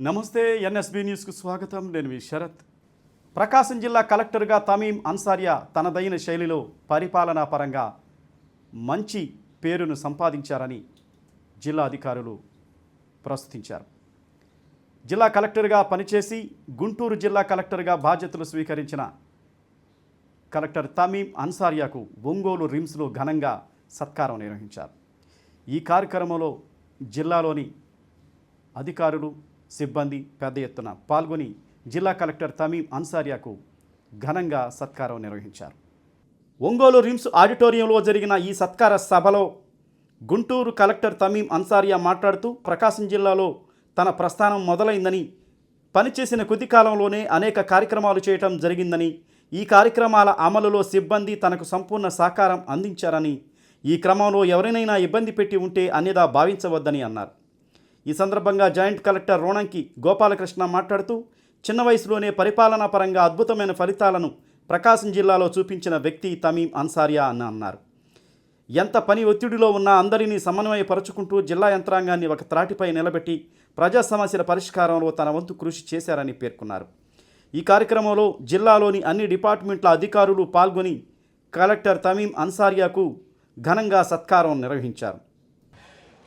నమస్తే ఎన్ఎస్బి న్యూస్కు స్వాగతం. నేను మీ శరత్. ప్రకాశం జిల్లా కలెక్టర్గా తమీం అన్సారియా తనదైన శైలిలో పరిపాలనా పరంగా మంచి పేరును సంపాదించారని జిల్లా అధికారులు ప్రస్తుతించారు జిల్లా కలెక్టర్గా పనిచేసి గుంటూరు జిల్లా కలెక్టర్గా బాధ్యతలు స్వీకరించిన కలెక్టర్ తమీం అన్సారియాకు ఒంగోలు రిమ్స్లో ఘనంగా సత్కారం నిర్వహించారు. ఈ కార్యక్రమంలో జిల్లాలోని అధికారులు సిబ్బంది పెద్ద ఎత్తున పాల్గొని జిల్లా కలెక్టర్ తమీం అన్సారియాకు ఘనంగా సత్కారం నిర్వహించారు. ఒంగోలు రిమ్స్ ఆడిటోరియంలో జరిగిన ఈ సత్కార సభలో గుంటూరు కలెక్టర్ తమీం అన్సారియా మాట్లాడుతూ ప్రకాశం జిల్లాలో తన ప్రస్థానం మొదలైందని పనిచేసిన కొద్ది కాలంలోనే అనేక కార్యక్రమాలు చేయటం జరిగిందని ఈ కార్యక్రమాల అమలులో సిబ్బంది తనకు సంపూర్ణ సహకారం అందించారని ఈ క్రమంలో ఎవరినైనా ఇబ్బంది పెట్టి ఉంటే అన్యదా భావించవద్దని అన్నారు. ఈ సందర్భంగా జాయింట్ కలెక్టర్ రోణంకి గోపాలకృష్ణ మాట్లాడుతూ చిన్న వయసులోనే పరిపాలనా పరంగా అద్భుతమైన ఫలితాలను ప్రకాశం జిల్లాలో చూపించిన వ్యక్తి తమీం అన్సారియా అని అన్నారు. ఎంత పని ఒత్తిడిలో ఉన్నా అందరినీ సమన్వయపరుచుకుంటూ జిల్లా యంత్రాంగాన్ని ఒక త్రాటిపై నిలబెట్టి ప్రజా సమస్యల పరిష్కారంలో తన వంతు కృషి చేశారని పేర్కొన్నారు. ఈ కార్యక్రమంలో జిల్లాలోని అన్ని డిపార్ట్మెంట్ల అధికారులు పాల్గొని కలెక్టర్ తమీం అన్సారియాకు ఘనంగా సత్కారం నిర్వహించారు.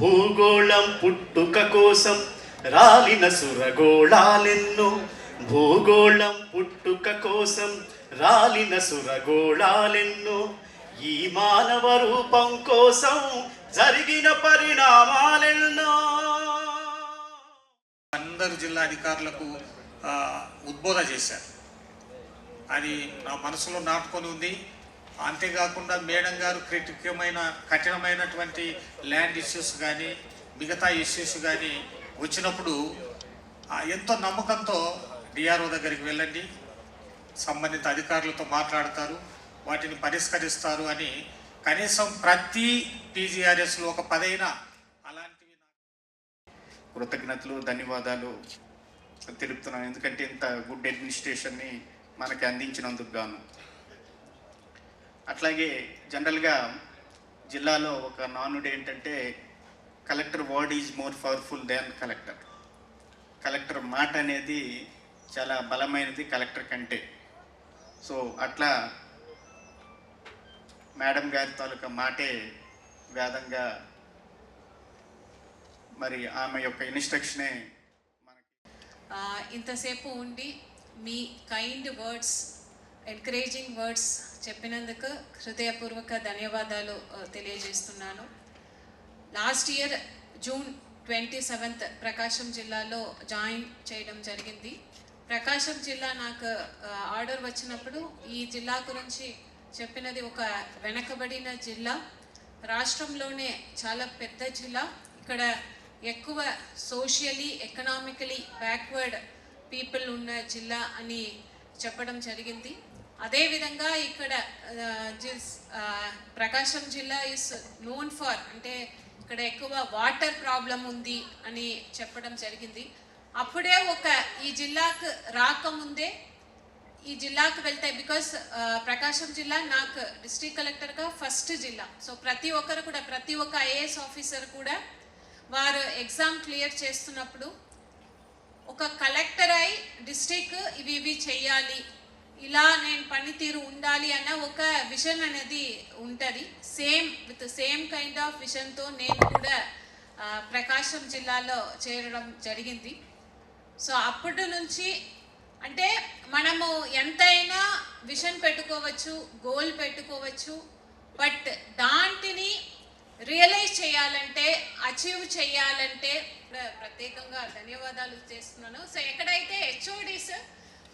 భూగోళం పుట్టుక కోసం రాలిన సురగోళాలెన్నో. భూగోళం పుట్టుక కోసం రాలిన సురగోళాలెన్నో. ఈ మానవ రూపం కోసం జరిగిన పరిణామాలెన్నో. అందరు జిల్లా అధికారులకు ఆ, ఉద్బోధ చేశారు. అది నా మనసులో నాటుకొని ఉంది. అంతేకాకుండా మేడం గారు క్రిటికమైన కఠినమైనటువంటి ల్యాండ్ ఇష్యూస్ కానీ మిగతా ఇష్యూస్ కానీ వచ్చినప్పుడు ఎంతో నమ్మకంతో డిఆర్ఓ దగ్గరికి వెళ్ళండి. సంబంధిత అధికారులతో మాట్లాడతారు. వాటిని పరిష్కరిస్తారు అని కనీసం ప్రతి పీజీఆర్ఎస్లో ఒక పదైనా అలాంటివి కృతజ్ఞతలు ధన్యవాదాలు తెలుపుతున్నాను. ఎందుకంటే ఇంత గుడ్ అడ్మినిస్ట్రేషన్ని మనకి అందించినందుకు గాను. అట్లాగే జనరల్గా జిల్లాలో ఒక నానుడు ఏంటంటే collector word is more powerful than collector. Collector మాట అనేది చాలా బలమైనది కలెక్టర్ కంటే. సో అట్లా మేడం గారి తాలూకా మాటే వేదంగా మరి ఆమె యొక్క ఇన్స్ట్రక్షనే మనకి ఇంతసేపు ఉండి మీ కైండ్ వర్డ్స్ ఎంకరేజింగ్ వర్డ్స్ చెప్పినందుకు హృదయపూర్వక ధన్యవాదాలు తెలియజేస్తున్నాను. Last year June twenty seventh Prakasam జిల్లాలో జాయిన్ చేయడం జరిగింది. ప్రకాశం జిల్లా నాకు ఆర్డర్ వచ్చినప్పుడు ఈ జిల్లా గురించి చెప్పినది ఒక వెనకబడిన జిల్లా. రాష్ట్రంలోనే చాలా పెద్ద జిల్లా. ఇక్కడ ఎక్కువ సోషియలీ ఎకనామికలీ బ్యాక్వర్డ్ పీపుల్ ఉన్న జిల్లా అని చెప్పడం జరిగింది. అదేవిధంగా ఇక్కడ జిస్ ప్రకాశం జిల్లా ఇస్ నోన్ ఫర్ అంటే ఇక్కడ ఎక్కువ వాటర్ ప్రాబ్లం ఉంది అని చెప్పడం జరిగింది. అప్పుడే ఒక ఈ జిల్లాకు రాకముందే ఈ జిల్లాకు వెళ్తే బికాస్ ప్రకాశం జిల్లా నాకు డిస్ట్రిక్ట్ కలెక్టర్గా ఫస్ట్ జిల్లా. సో ప్రతి ఒక్కరు కూడా ప్రతి ఒక్క ఐఏఎస్ ఆఫీసర్ కూడా వారు ఎగ్జామ్ క్లియర్ చేస్తున్నప్పుడు ఒక కలెక్టర్ అయి డిస్ట్రిక్ట్ ఇవి ఇవి చెయ్యాలి ఇలా నేను పనితీరు ఉండాలి అన్న ఒక విషన్ అనేది ఉంటుంది. Same with same kind of విజన్తో నేను కూడా ప్రకాశం జిల్లాలో చేరడం జరిగింది. సో అప్పటి నుంచి అంటే మనము ఎంతైనా విషన్ పెట్టుకోవచ్చు గోల్ పెట్టుకోవచ్చు బట్ దాంటిని రియలైజ్ చేయాలంటే అచీవ్ చేయాలంటే ప్రత్యేకంగా ధన్యవాదాలు చేస్తున్నాను. సో ఎక్కడైతే హెచ్ఓడిస్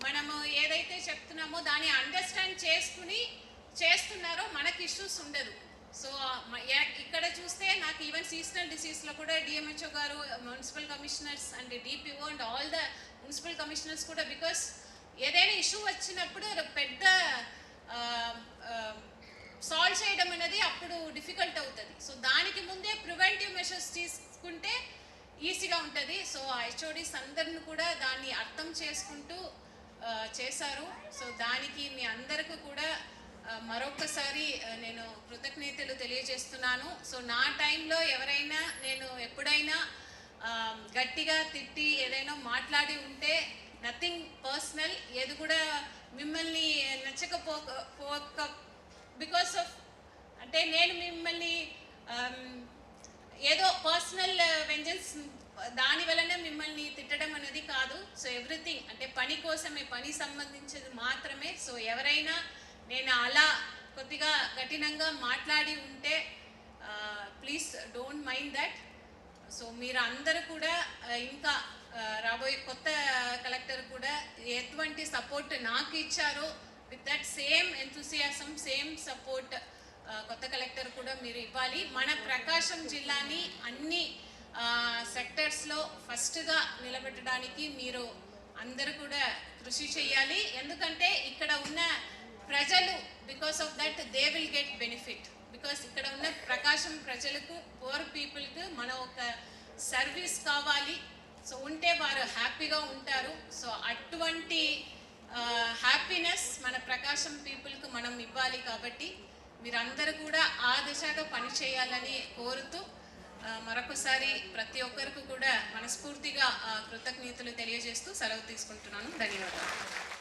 మనము ఏదైతే చెప్తున్నామో దాన్ని అండర్స్టాండ్ చేసుకుని చేస్తున్నారో మనకి ఇష్యూస్ ఉండదు. సో ఇక్కడ చూస్తే నాకు ఈవెన్ సీజనల్ డిసీజ్లో కూడా డిఎంహెచ్ఓ గారు municipal commissioners and DPO and all the municipal commissioners కూడా బికాస్ ఏదైనా ఇష్యూ వచ్చినప్పుడు పెద్ద సాల్వ్ చేయడం అనేది అప్పుడు డిఫికల్ట్ అవుతుంది. సో దానికి ముందే ప్రివెంటివ్ మెషర్స్ తీసుకుంటే ఈజీగా ఉంటుంది. సో ఆ హెచ్ఓడీస్ అందరిని కూడా దాన్ని అర్థం చేసుకుంటూ చేశారు. సో దానికి మీ అందరికీ కూడా మరొకసారి నేను కృతజ్ఞతలు తెలియజేస్తున్నాను. సో నా టైంలో ఎవరైనా నేను ఎప్పుడైనా గట్టిగా తిట్టి ఏదైనా మాట్లాడి ఉంటే నథింగ్ పర్సనల్ ఏది కూడా మిమ్మల్ని నచ్చకపోక బికాస్ ఆఫ్ అంటే నేను మిమ్మల్ని ఏదో పర్సనల్ వెంజన్స్ దాని వలన మిమ్మల్ని తిట్టడం అనేది కాదు. సో ఎవ్రీథింగ్ అంటే పని కోసమే పని సంబంధించేది మాత్రమే. సో ఎవరైనా నేను అలా కొద్దిగా కఠినంగా మాట్లాడి ఉంటే please don't mind that so మీరు అందరూ కూడా ఇంకా రాబోయే కొత్త కలెక్టర్ కూడా ఎటువంటి సపోర్ట్ నాకు ఇచ్చారో with that same enthusiasm same support కొత్త కలెక్టర్ కూడా మీరు ఇవ్వాలి. మన ప్రకాశం జిల్లాని అన్ని సెక్టర్స్లో ఫస్ట్గా నిలబెట్టడానికి మీరు అందరూ కూడా కృషి చేయాలి. ఎందుకంటే ఇక్కడ ఉన్న ప్రజలు because of that they will get benefit because ఇక్కడ ఉన్న ప్రకాశం ప్రజలకు పూర్ పీపుల్కి మన ఒక సర్వీస్ కావాలి. సో ఉంటే వారు హ్యాపీగా ఉంటారు. సో అటువంటి హ్యాపీనెస్ మన ప్రకాశం పీపుల్కి మనం ఇవ్వాలి కాబట్టి మీరందరూ కూడా ఆ దిశగా పనిచేయాలని కోరుతూ మరొకసారి ప్రతి ఒక్కరికి కూడా మనస్ఫూర్తిగా ఆ, కృతజ్ఞతలు తెలియజేస్తూ సెలవు తీసుకుంటున్నాను. ధన్యవాదాలు.